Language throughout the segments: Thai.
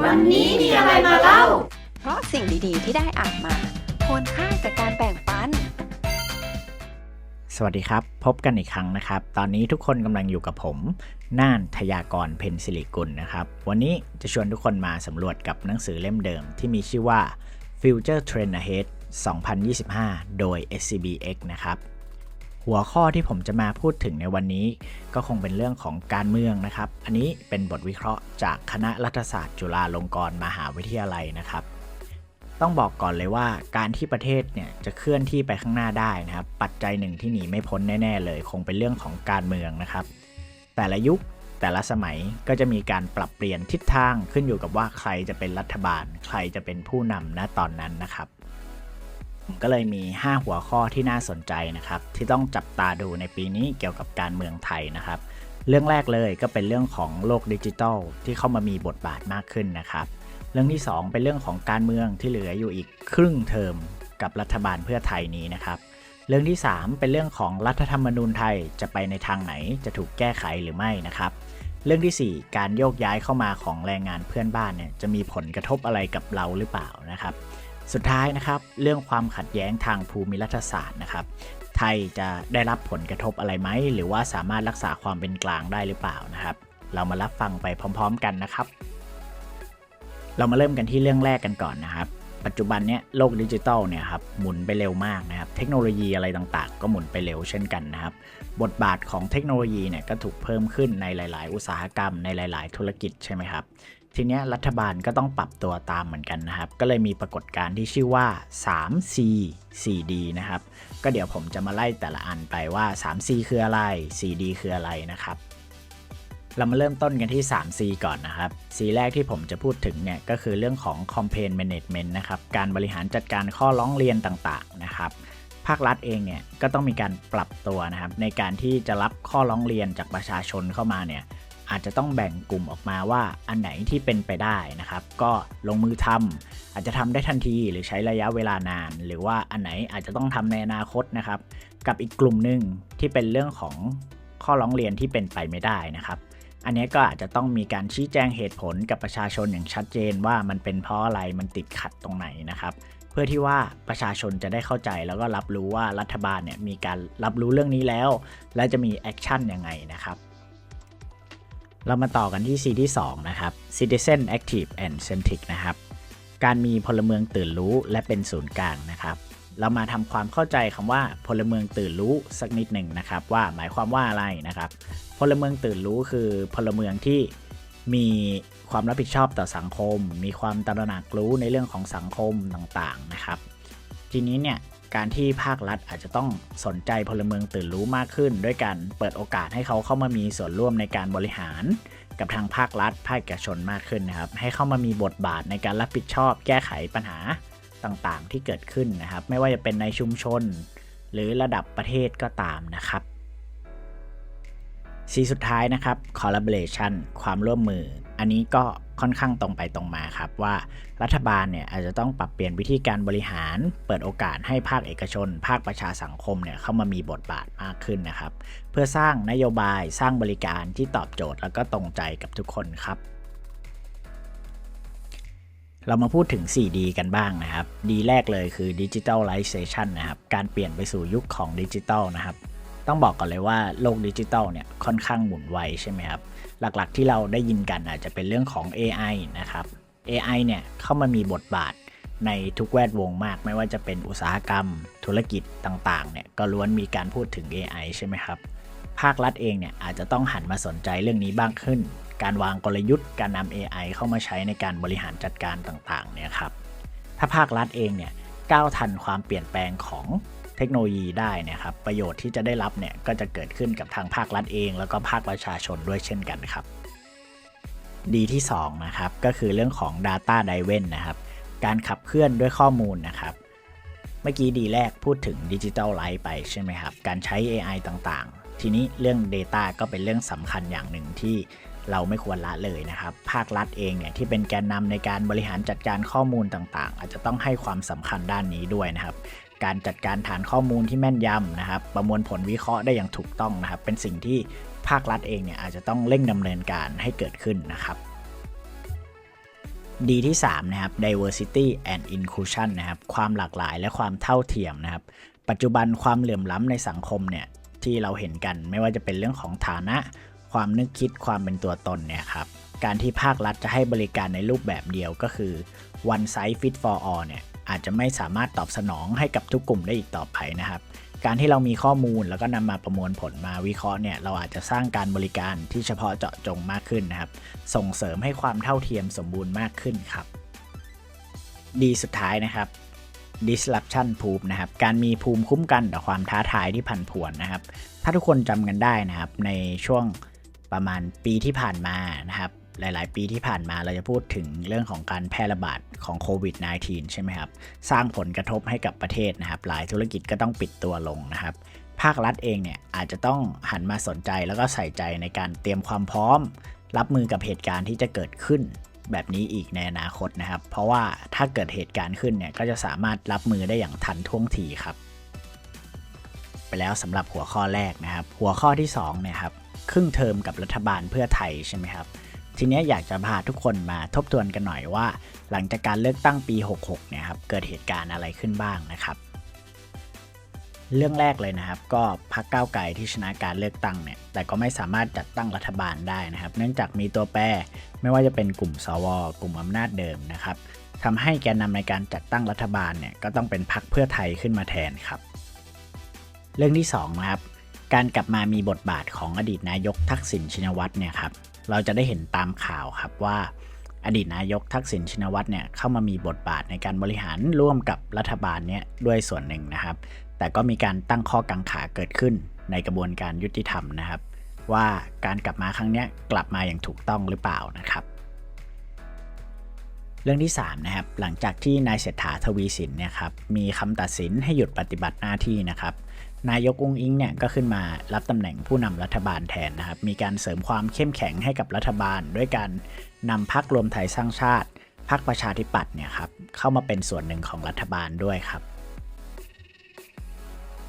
วันนี้มีอะไรมาเล่า เพราะสิ่งดีๆ ที่ได้อ่านมาควรค่ากับการแบ่งปัน สวัสดีครับ พบกันอีกครั้งนะครับ ตอนนี้ทุกคนกำลังอยู่กับผม น่านทยากรเพนสิริกุลนะครับ วันนี้จะชวนทุกคนมาสำรวจกับหนังสือเล่มเดิมที่มีชื่อว่า Future Trend Ahead 2025 โดย SCBX นะครับ หัวข้อที่ผมจะมาพูดถึงในวันนี้ ก็คงเป็นเรื่องของการเมืองนะครับ อันนี้เป็นบทวิเคราะห์จากคณะรัฐศาสตร์ จุฬาลงกรณ์มหาวิทยาลัยนะครับ ต้องบอกก่อนเลยว่าการที่ประเทศเนี่ยจะเคลื่อนที่ไปข้างหน้าได้นะครับ ปัจจัยหนึ่งที่หนีไม่พ้นแน่ๆเลย คงเป็นเรื่องของการเมืองนะครับ แต่ละยุคแต่ละสมัยก็จะมีการปรับเปลี่ยนทิศทางขึ้นอยู่กับว่าใครจะเป็นรัฐบาล ใครจะเป็นผู้นำณตอนนั้นนะครับ ผมก็เลยมี 5 หัวข้อที่น่าสนใจนะครับ ที่ต้องจับตาดูในปีนี้เกี่ยวกับการเมืองไทยนะครับ เรื่องแรกเลยก็เป็นเรื่องของโลกดิจิทัลที่เข้ามามีบทบาทมากขึ้นนะครับ เรื่องที่ 2 เป็นเรื่องของการเมืองที่เหลืออยู่อีกครึ่งเทอมกับรัฐบาลเพื่อไทยนี้นะครับ เรื่องที่ 3 เป็นเรื่องของรัฐธรรมนูญไทยจะไปในทางไหนจะถูกแก้ไขหรือไม่นะครับเรื่องทีสี่4 การโยกย้ายเข้ามาของแรงงานเพื่อนบ้านเนี่ยจะมีผลกระทบอะไรกับเราหรือเปล่านะครับ สุดท้ายนะครับ เรื่องความขัดแย้งทางภูมิรัฐศาสตร์นะครับ ไทยจะได้รับผลกระทบอะไรไหม หรือว่าสามารถรักษาความเป็นกลางได้หรือเปล่านะครับ เรามารับฟังไปพร้อม ๆ กันนะครับ เรามาเริ่มกันที่เรื่องแรกกันก่อนนะครับ ปัจจุบันเนี้ยโลกดิจิทัลเนี่ยครับหมุนไปเร็วมากนะครับ เทคโนโลยีอะไรต่างๆ ก็หมุนไปเร็วเช่นกันนะครับ บทบาทของเทคโนโลยีเนี่ยก็ถูกเพิ่มขึ้นในหลาย ๆ อุตสาหกรรมในหลาย ๆ ธุรกิจใช่ไหมครับ ทีนี้รัฐบาลก็ต้องปรับตัวตามเหมือนกันนะครับ ก็เลยมีปรากฏการณ์ที่ชื่อว่า 3C 4D นะครับ ก็เดี๋ยวผมจะมาไล่แต่ละอันไปว่า 3C คืออะไร 4D คืออะไรนะครับ เรามาเริ่มต้นกันที่ 3C ก่อนนะครับ C แรกที่ผมจะพูดถึงเนี่ยก็คือเรื่องของ Campaign Management นะครับ การบริหารจัดการข้อร้องเรียนต่างๆนะครับภาครัฐเองเนี่ยก็ต้องมีการปรับตัวนะครับในการที่จะรับข้อร้องเรียนจากประชาชนเข้ามาเนี่ย อาจจะต้องแบ่งกลุ่มออกมาว่าอันไหนที่เป็นไปได้นะครับ ก็ลงมือทำอาจจะทำได้ทันทีหรือใช้ระยะเวลานาน หรือว่าอันไหนอาจจะต้องทำในอนาคตนะครับ กับอีกกลุ่มหนึ่งที่เป็นเรื่องของข้อร้องเรียนที่เป็นไปไม่ได้นะครับ อันนี้ก็อาจจะต้องมีการชี้แจงเหตุผลกับประชาชนอย่างชัดเจนว่ามันเป็นเพราะอะไรมันติดขัดตรงไหนนะครับเพื่อที่ว่าประชาชนจะได้เข้าใจแล้วก็รับรู้ว่ารัฐบาลเนี่ยมีการรับรู้เรื่องนี้แล้ว และจะมีแอคชั่นยังไงนะครับ เรามาต่อกันที่ C ที่2นะครับ Citizen Active and Centric นะครับ การมีพลเมืองตื่นรู้และเป็นศูนย์กลางนะครับ เรามาทำความเข้าใจคำว่าพลเมืองตื่นรู้สักนิดหนึ่งนะครับ ว่าหมายความว่าอะไรนะครับ พลเมืองตื่นรู้คือพลเมืองที่มีความรับผิดชอบต่อสังคม มีความตระหนักรู้ในเรื่องของสังคมต่างๆนะครับ ทีนี้เนี่ย การที่ภาครัฐอาจจะต้องสนใจพลเมืองตื่นรู้มากขึ้น ด้วยการเปิดโอกาสให้เขาเข้ามามีส่วนร่วมในการบริหาร กับทางภาครัฐ ภาคเอกชนมากขึ้นนะครับ ให้เข้ามามีบทบาทในการรับผิดชอบ แก้ไขปัญหาต่างๆ ที่เกิดขึ้นนะครับ ไม่ว่าจะเป็นในชุมชน หรือระดับประเทศก็ตามนะครับสีสุดท้ายนะครับ collaboration ความร่วมมือ อันนี้ก็ ค่อนข้างตรงไปตรงมาครับว่ารัฐบาลเนี่ยอาจจะต้องปรับเปลี่ยนวิธีการบริหาร เปิดโอกาสให้ภาคเอกชน ภาคประชาสังคมเนี่ยเข้ามามีบทบาทมากขึ้นนะครับ เพื่อสร้างนโยบายสร้างบริการที่ตอบโจทย์ แล้วก็ตรงใจกับทุกคนครับ เรามาพูดถึง 4D กันบ้างนะครับ D แรกเลยคือ Digitalization นะครับการเปลี่ยนไปสู่ยุคของดิจิทัลนะครับต้องบอกก่อนเลยว่าโลกดิจิทัลเนี่ยค่อนข้างหมุนไวใช่ไหมครับ หลักๆที่เราได้ยินกันอาจจะเป็นเรื่องของ AI นะครับ AI เนี่ยเข้ามามีบทบาทในทุกแวดวงมาก ไม่ว่าจะเป็นอุตสาหกรรม ธุรกิจต่างๆเนี่ยก็ล้วนมีการพูดถึง AI ใช่ไหมครับ ภาครัฐเองเนี่ยอาจจะต้องหันมาสนใจเรื่องนี้บ้างขึ้น การวางกลยุทธ์การนำ AI เข้ามาใช้ในการบริหารจัดการต่างๆเนี่ยครับถ้าภาครัฐเองเนี่ยก้าวทันความเปลี่ยนแปลงของ เทคโนโลยีได้เนะครับประโยชน์ที่จะได้รับเนี่ยก็จะเกิดขึ้นกับทางภาครัฐเอง แล้วก็ภาคประชาชนด้วยเช่นกันครับ ดีที่2นะครับก็คือเรื่องของ Data d r i v e n นะครับการขับเคลื่อนด้วยข้อมูลนะครับเมื่อกี้ดีแรกพูดถึง Digital Life ไปใช่ไหมครับ การใช้ AI ต่างๆ ทีนี้เรื่อง Data ก็เป็นเรื่องสำคัญอย่างหนึ่งที่เราไม่ควรละเลยนะครับ ภาครัฐเองเนี่ยที่เป็นแกนนำในการบริหารจัดการข้อมูลต่างๆ อาจจะต้องให้ความสำคัญด้านนี้ด้วยนะครับ การจัดการฐานข้อมูลที่แม่นยำนะครับ ประมวลผลวิเคราะห์ได้อย่างถูกต้องนะครับ เป็นสิ่งที่ภาครัฐเองเนี่ยอาจจะต้องเร่งดำเนินการให้เกิดขึ้นนะครับดีที่3นะครับ diversity and inclusion นะครับ ความหลากหลายและความเท่าเทียมนะครับ ปัจจุบันความเหลื่อมล้ำในสังคมเนี่ยที่เราเห็นกันไม่ว่าจะเป็นเรื่องของฐานะ ความนึกคิดความเป็นตัวตนเนี่ยครับ การที่ภาครัฐจะให้บริการในรูปแบบเดียวก็คือ one size fit for all เนี่ย อาจจะไม่สามารถตอบสนองให้กับทุกกลุ่มได้อีกต่อไปนะครับ การที่เรามีข้อมูลแล้วก็นำมาประมวลผลมาวิเคราะห์เนี่ยเราอาจจะสร้างการบริการที่เฉพาะเจาะจงมากขึ้นนะครับ ส่งเสริมให้ความเท่าเทียมสมบูรณ์มากขึ้นครับ ดีสุดท้ายนะครับ disruption proof นะครับ การมีภูมิคุ้มกันต่อความท้าทายที่ผันผวนนะครับ ถ้าทุกคนจำกันได้นะครับในช่วงประมาณปีที่ผ่านมานะครับ หลาย ๆ ปีที่ผ่านมาเราจะพูดถึงเรื่องของการแพร่ระบาดของโควิด -19 ใช่ไหมครับ สร้างผลกระทบให้กับประเทศนะครับ หลายธุรกิจก็ต้องปิดตัวลงนะครับ ภาครัฐเองเนี่ยอาจจะต้องหันมาสนใจแล้วก็ใส่ใจในการเตรียมความพร้อม รับมือกับเหตุการณ์ที่จะเกิดขึ้นแบบนี้อีกในอนาคตนะครับ เพราะว่าถ้าเกิดเหตุการณ์ขึ้นเนี่ยก็จะสามารถรับมือได้อย่างทันท่วงทีครับ ไปแล้วสำหรับหัวข้อแรกนะครับ หัวข้อที่2เนี่ยครับครึ่งเทอมกับรัฐบาลเพื่อไทยใช่ไหมครับ ทีนี้อยากจะพาทุกคนมาทบทวนกันหน่อยว่า หลังจากการเลือกตั้งปี 66 เนี่ยครับเกิดเหตุการณ์อะไรขึ้นบ้างนะครับ เรื่องแรกเลยนะครับ ก็พรรคก้าวไกลที่ชนะการเลือกตั้งเนี่ยแต่ก็ไม่สามารถจัดตั้งรัฐบาลได้นะครับ เนื่องจากมีตัวแปรไม่ว่าจะเป็นกลุ่มสวกลุ่มอำนาจเดิมนะครับทำให้แกนนำในการจัดตั้งรัฐบาลเนี่ยก็ต้องเป็นพรรคเพื่อไทยขึ้นมาแทนครับ เรื่องที่2นะครับการกลับมามีบทบาทของอดีตนายกทักษิณชินวัตรเนี่ยครับ เราจะได้เห็นตามข่าวครับว่า อดีตนายกทักษิณชินวัตรเนี่ยเข้ามามีบทบาทในการบริหารร่วมกับรัฐบาลเนี่ยด้วยส่วนหนึ่งนะครับ แต่ก็มีการตั้งข้อกังขาเกิดขึ้นในกระบวนการยุติธรรมนะครับ ว่าการกลับมาครั้งนี้กลับมาอย่างถูกต้องหรือเปล่านะครับเรื่องที่3นะครับหลังจากที่นายเศรษฐาทวีสินเนี่ยครับมีคำตัดสินให้หยุดปฏิบัติหน้าที่นะครับ นายกอุ้งอิงเนี่ยก็ขึ้นมารับตำแหน่งผู้นำรัฐบาลแทนนะครับ มีการเสริมความเข้มแข็งให้กับรัฐบาล ด้วยการนำพักรวมไทยสร้างชาติพักประชาธิปัตย์เนี่ยครับเข้ามาเป็นส่วนหนึ่งของรัฐบาลด้วยครับ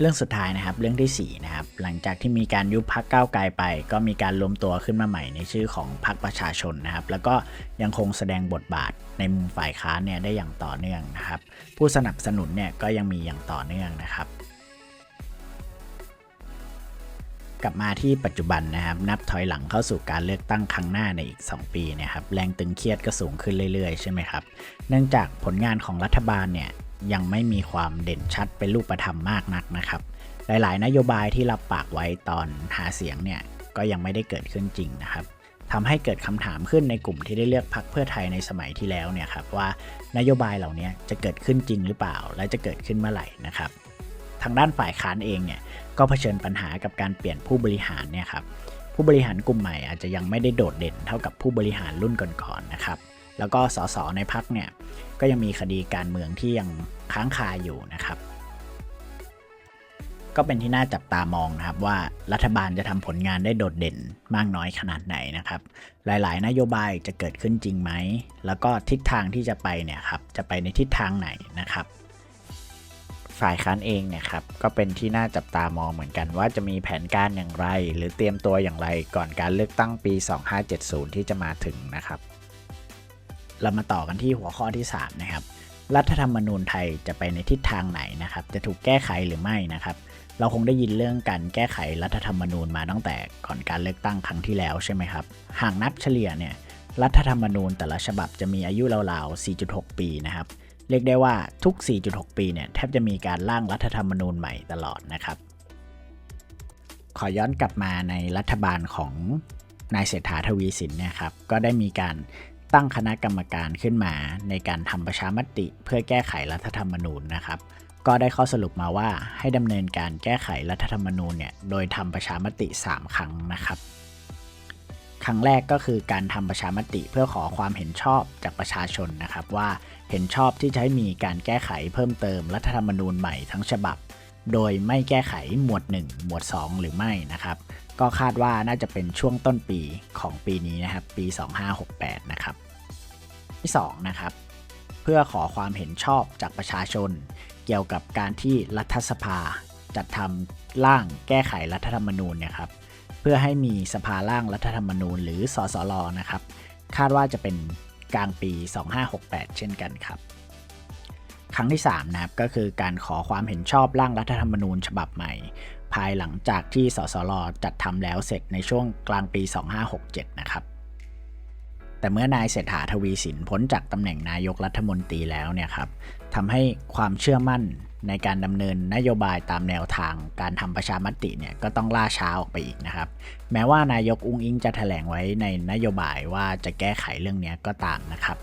เรื่องสุดท้ายนะครับเรื่องที่4นะครับหลังจากที่มีการยุบพักก้าวไกลไป ก็มีการรวมตัวขึ้นมาใหม่ในชื่อของพักประชาชนนะครับแล้วก็ยังคงแสดงบทบาทในมุมฝ่ายค้านเนี่ยได้อย่างต่อเนื่องนะครับผู้สนับสนุนเนี่ยก็ยังมีอย่างต่อเนื่องนะครับ กลับมาที่ปัจจุบันนะครับ นับถอยหลังเข้าสู่การเลือกตั้งครั้งหน้าในอีก 2 ปีเนี่ยครับ แรงตึงเครียดก็สูงขึ้นเรื่อยๆ ใช่ไหมครับ เนื่องจากผลงานของรัฐบาลเนี่ยยังไม่มีความเด่นชัดเป็นรูปธรรมมากนักนะครับ หลายๆ นโยบายที่รับปากไว้ตอนหาเสียงเนี่ยก็ยังไม่ได้เกิดขึ้นจริงนะครับทำให้เกิดคำถามขึ้นในกลุ่มที่ได้เลือกพรรคเพื่อไทยในสมัยที่แล้วเนี่ยครับว่านโยบายเหล่านี้จะเกิดขึ้นจริงหรือเปล่า และจะเกิดขึ้นเมื่อไหร่นะครับ ทางด้านฝ่ายค้านเองเนี่ยก็เผชิญปัญหากับการเปลี่ยนผู้บริหารเนี่ยครับผู้บริหารกลุ่มใหม่อาจจะยังไม่ได้โดดเด่นเท่ากับผู้บริหารรุ่นก่อนๆนะครับ แล้วก็สสในพักเนี่ยก็ยังมีคดีการเมืองที่ยังค้างคาอยู่นะครับ ก็เป็นที่น่าจับตามองนะครับว่ารัฐบาลจะทำผลงานได้โดดเด่นมากน้อยขนาดไหนนะครับ หลายๆ นโยบายจะเกิดขึ้นจริงไหม แล้วก็ทิศทางที่จะไปเนี่ยครับจะไปในทิศทางไหนนะครับ ฝ่ายค้านเองเนี่ยครับก็เป็นที่น่าจับตามองเหมือนกันว่าจะมีแผนการอย่างไร หรือเตรียมตัวอย่างไรก่อนการเลือกตั้งปี 2570 ที่จะมาถึงนะครับ เรามาต่อกันที่หัวข้อที่ 3 นะครับ รัฐธรรมนูญไทยจะไปในทิศทางไหนนะครับ จะถูกแก้ไขหรือไม่นะครับเราคงได้ยินเรื่องการแก้ไขรัฐธรรมนูญมาตั้งแต่ก่อนการเลือกตั้งครั้งที่แล้วใช่ไหมครับ หากนับเฉลี่ยเนี่ยรัฐธรรมนูญแต่ละฉบับจะมีอายุราวๆ 4.6 ปีนะครับ เรียกได้ว่าทุก 4.6 ปีเนี่ยแทบจะมีการร่างรัฐธรรมนูญใหม่ตลอดนะครับ ขอย้อนกลับมาในรัฐบาลของนายเศรษฐาทวีสินเนี่ยครับก็ได้มีการตั้งคณะกรรมการขึ้นมาในการทำประชามติ เพื่อแก้ไขรัฐธรรมนูญนะครับ ก็ได้ข้อสรุปมาว่าให้ดำเนินการแก้ไขรัฐธรรมนูญเนี่ยโดยทำประชามติ 3 ครั้งนะครับ ครั้งแรกก็คือการทำประชามติเพื่อขอความเห็นชอบจากประชาชนนะครับว่า เห็นชอบที่จะให้มีการแก้ไขเพิ่มเติมรัฐธรรมนูญใหม่ทั้งฉบับ โดยไม่แก้ไขหมวด 1 หมวด 2 หรือไม่นะครับ ก็คาดว่าน่าจะเป็นช่วงต้นปีของปีนี้นะครับปี 2568 นะครับ ที่2นะครับเพื่อขอความเห็นชอบจากประชาชน เกี่ยวกับการที่รัฐสภาจัดทำร่างแก้ไขรัฐธรรมนูญเนี่ยครับเพื่อให้มีสภาร่างรัฐธรรมนูญหรือสสรนะครับ คาดว่าจะเป็น กลางปี 2568 เช่นกันครับ ครั้งที่3นะครับก็คือการขอความเห็นชอบร่างรัฐธรรมนูญฉบับใหม่ ภายหลังจากที่สสรจัดทำแล้วเสร็จในช่วงกลางปี 2567 นะครับแต่เมื่อนายเศรษฐาทวีสินพ้นจากตำแหน่งนายกรัฐมนตรีแล้วเนี่ยครับทำให้ความเชื่อมั่น ในการดำเนินนโยบายตามแนวทางการทำประชามติเนี่ยก็ต้องล่าช้าออกไปอีกนะครับ แม้ว่านายกอุ้งอิงจะแถลงไว้ในนโยบายว่าจะแก้ไขเรื่องนี้ก็ตามนะครับ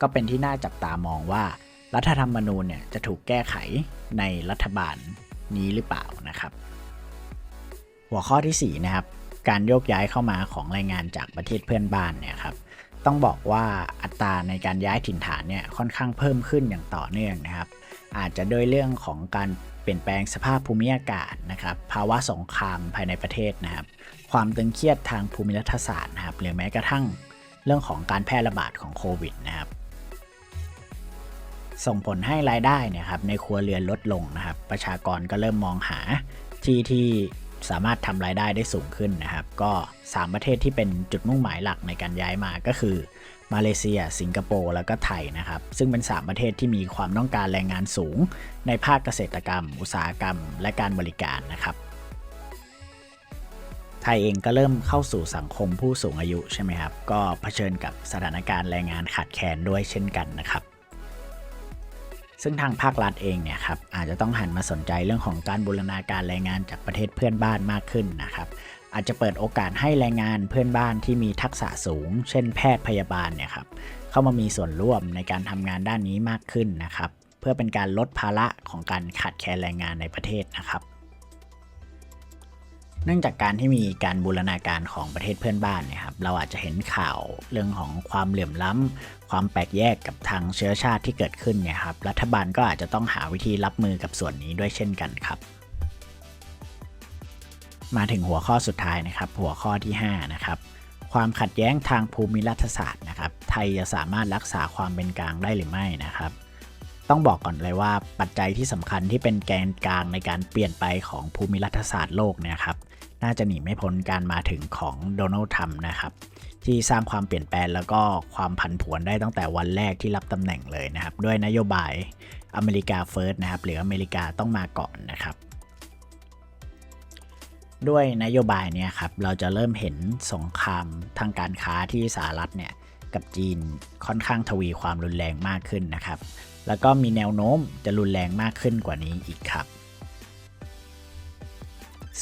ก็เป็นที่น่าจับตามองว่า รัฐธรรมนูญเนี่ยจะถูกแก้ไขในรัฐบาลนี้หรือเปล่านะครับ หัวข้อที่4นะครับการโยกย้ายเข้ามาของแรงงานจากประเทศเพื่อนบ้านเนี่ยครับต้องบอกว่าอัตราในการย้ายถิ่นฐานเนี่ยค่อนข้างเพิ่มขึ้นอย่างต่อเนื่องนะครับ อาจจะโดยเรื่องของการเปลี่ยนแปลงสภาพภูมิอากาศนะครับภาวะสงครามภายในประเทศนะครับ ความตึงเครียดทางภูมิรัฐศาสตร์นะครับหรือแม้กระทั่งเรื่องของการแพร่ระบาดของโควิดนะครับส่งผลให้รายได้เนี่ยครับในครัวเรือนลดลงนะครับ ประชากรก็เริ่มมองหาที่ที่สามารถทำรายได้ได้สูงขึ้นนะครับ ก็ 3 ประเทศที่เป็นจุดมุ่งหมายหลักในการย้ายมาก็คือ มาเลเซีย สิงคโปร์ แล้วก็ไทยนะครับ ซึ่งเป็น 3 ประเทศที่มีความต้องการแรงงานสูง ในภาคเกษตรกรรม อุตสาหกรรม และการบริการนะครับ ไทยเองก็เริ่มเข้าสู่สังคมผู้สูงอายุใช่ไหมครับ ก็เผชิญกับสถานการณ์แรงงานขาดแคลนด้วยเช่นกันนะครับซึ่งทางภาครัฐเองเนี่ยครับอาจจะต้องหันมาสนใจเรื่องของการบูรณาการแรงงานจากประเทศเพื่อนบ้านมากขึ้นนะครับ อาจจะเปิดโอกาสให้แรงงานเพื่อนบ้านที่มีทักษะสูง เช่นแพทย์พยาบาลเนี่ยครับเข้ามามีส่วนร่วมในการทำงานด้านนี้มากขึ้นนะครับ เพื่อเป็นการลดภาระของการขาดแคลนแรงงานในประเทศนะครับเนื่องจากการที่มีการบูรณาการของประเทศเพื่อนบ้านเนี่ยครับ เราอาจจะเห็นข่าวเรื่องของความเหลื่อมล้ำความแปลกแยกกับทางเชื้อชาติที่เกิดขึ้นเนี่ยครับ รัฐบาลก็อาจจะต้องหาวิธีรับมือกับส่วนนี้ด้วยเช่นกันครับ มาถึงหัวข้อสุดท้ายนะครับ หัวข้อที่ 5 นะครับ ความขัดแย้งทางภูมิรัฐศาสตร์นะครับ ไทยจะสามารถรักษาความเป็นกลางได้หรือไม่นะครับ ต้องบอกก่อนเลยว่าปัจจัยที่สำคัญที่เป็นแกนกลางในการเปลี่ยนไปของภูมิรัฐศาสตร์โลกเนี่ยครับ น่าจะหนีไม่พ้นการมาถึงของโดนัลด์ทรัมป์นะครับ ที่สร้างความเปลี่ยนแปลงแล้วก็ความผันผวนได้ตั้งแต่วันแรกที่รับตำแหน่งเลยนะครับ ด้วยนโยบายอเมริกาเฟิร์สนะครับ หรืออเมริกาต้องมาก่อนนะครับ ด้วยนโยบายเนี่ยครับเราจะเริ่มเห็นสงครามทางการค้าที่สหรัฐเนี่ยกับจีนค่อนข้างทวีความรุนแรงมากขึ้นนะครับ แล้วก็มีแนวโน้มจะรุนแรงมากขึ้นกว่านี้อีกครับ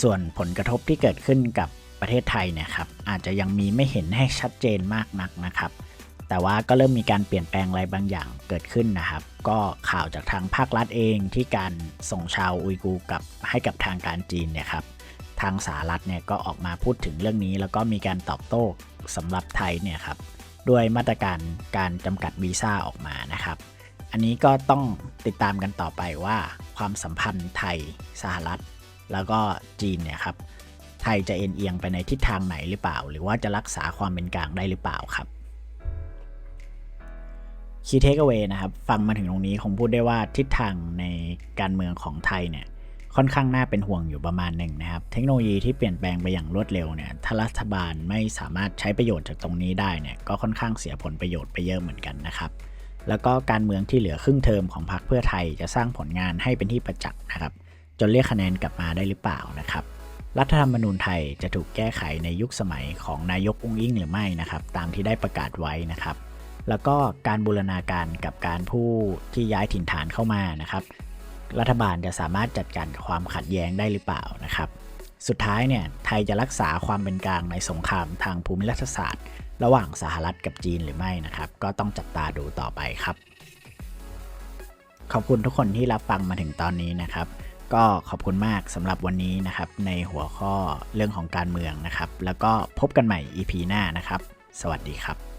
ส่วนผลกระทบที่เกิดขึ้นกับประเทศไทยเนี่ยครับอาจจะยังมีไม่เห็นให้ชัดเจนมากนักนะครับ แต่ว่าก็เริ่มมีการเปลี่ยนแปลงอะไรบางอย่างเกิดขึ้นนะครับ ก็ข่าวจากทางภาครัฐเองที่การส่งชาวอุยกูร์กับให้กับทางการจีนเนี่ยครับ ทางสหรัฐเนี่ยก็ออกมาพูดถึงเรื่องนี้ แล้วก็มีการตอบโต้สำหรับไทยเนี่ยครับด้วยมาตรการการจำกัดวีซ่าออกมานะครับ อันนี้ก็ต้องติดตามกันต่อไปว่าความสัมพันธ์ไทยสหรัฐ แล้วก็จีนเนี่ยครับไทยจะเอ็นเอียงไปในทิศทางไหนหรือเปล่า หรือว่าจะรักษาความเป็นกลางได้หรือเปล่าครับคีย์เทคเอาไว้นะครับ ฟังมาถึงตรงนี้คงพูดได้ว่าทิศทางในการเมืองของไทยเนี่ย ค่อนข้างน่าเป็นห่วงอยู่ประมาณหนึ่งนะครับ เทคโนโลยีที่เปลี่ยนแปลงไปอย่างรวดเร็วเนี่ยถ้ารัฐบาลไม่สามารถใช้ประโยชน์จากตรงนี้ได้เนี่ยก็ค่อนข้างเสียผลประโยชน์ไปเยอะเหมือนกันนะครับ แล้วก็การเมืองที่เหลือครึ่งเทอมของพรรคเพื่อไทยจะสร้างผลงานให้เป็นที่ประจักษ์นะครับ จนเรียกคะแนนกลับมาได้หรือเปล่านะครับรัฐธรรมนูญไทยจะถูกแก้ไขในยุคสมัยของนายกอุ้งอิงหรือไม่นะครับ ตามที่ได้ประกาศไว้นะครับ แล้วก็การบูรณาการกับการผู้ที่ย้ายถิ่นฐานเข้ามานะครับ รัฐบาลจะสามารถจัดการความขัดแย้งได้หรือเปล่านะครับ สุดท้ายเนี่ยไทยจะรักษาความเป็นกลางในสงครามทางภูมิรัฐศาสตร์ ระหว่างสหรัฐกับจีนหรือไม่นะครับ ก็ต้องจับตาดูต่อไปครับ ขอบคุณทุกคนที่รับฟังมาถึงตอนนี้นะครับก็ขอบคุณมากสำหรับวันนี้นะครับ ในหัวข้อเรื่องของการเมืองนะครับ แล้วก็พบกันใหม่ EP หน้านะครับ สวัสดีครับ